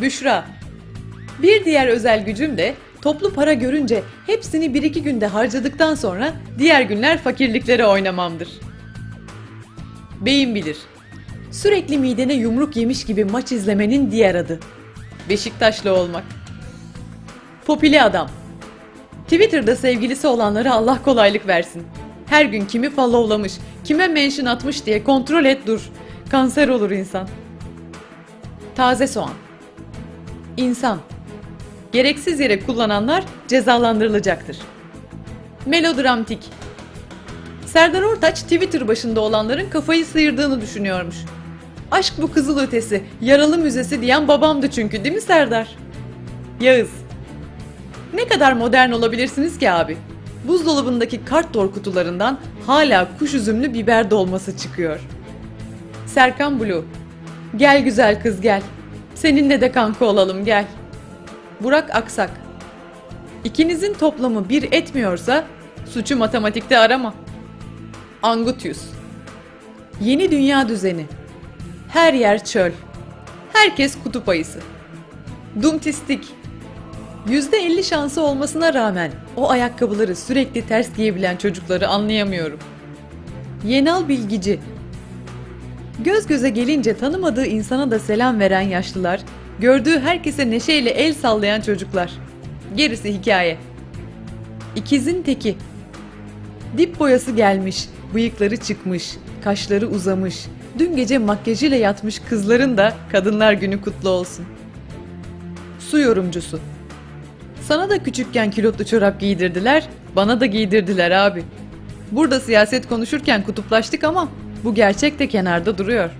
Büşra. Bir diğer özel gücüm de toplu para görünce hepsini bir iki günde harcadıktan sonra diğer günler fakirliklere oynamamdır. Beyin bilir. Sürekli midene yumruk yemiş gibi maç izlemenin diğer adı. Beşiktaşlı olmak. Popüli adam. Twitter'da sevgilisi olanlara Allah kolaylık versin. Her gün kimi followlamış, kime mention atmış diye kontrol et dur. Kanser olur insan. Taze soğan. İnsan. Gereksiz yere kullananlar cezalandırılacaktır. Melodramtik. Serdar Ortaç Twitter başında olanların kafayı sıyırdığını düşünüyormuş. Aşk bu kızıl ötesi, yaralı müzesi diyen babamdı çünkü değil mi Serdar? Yağız. Ne kadar modern olabilirsiniz ki abi? Buzdolabındaki kartdor kutularından hala kuş üzümlü biber dolması çıkıyor. Serkan Blue. Gel güzel kız gel. Seninle de kanka olalım gel. Burak Aksak. İkinizin toplamı bir etmiyorsa suçu matematikte arama. Angutius. Yeni dünya düzeni. Her yer çöl. Herkes kutup ayısı. Dumtistik. %50 şansı olmasına rağmen o ayakkabıları sürekli ters giyebilen çocukları anlayamıyorum. Yenal Bilgici. Göz göze gelince tanımadığı insana da selam veren yaşlılar, gördüğü herkese neşeyle el sallayan çocuklar. Gerisi hikaye. İkizin teki. Dip boyası gelmiş, bıyıkları çıkmış, kaşları uzamış, dün gece makyajıyla yatmış kızların da Kadınlar Günü kutlu olsun. Su yorumcusu. Sana da küçükken kilotlu çorap giydirdiler, bana da giydirdiler abi. Burada siyaset konuşurken kutuplaştık ama bu gerçek de kenarda duruyor.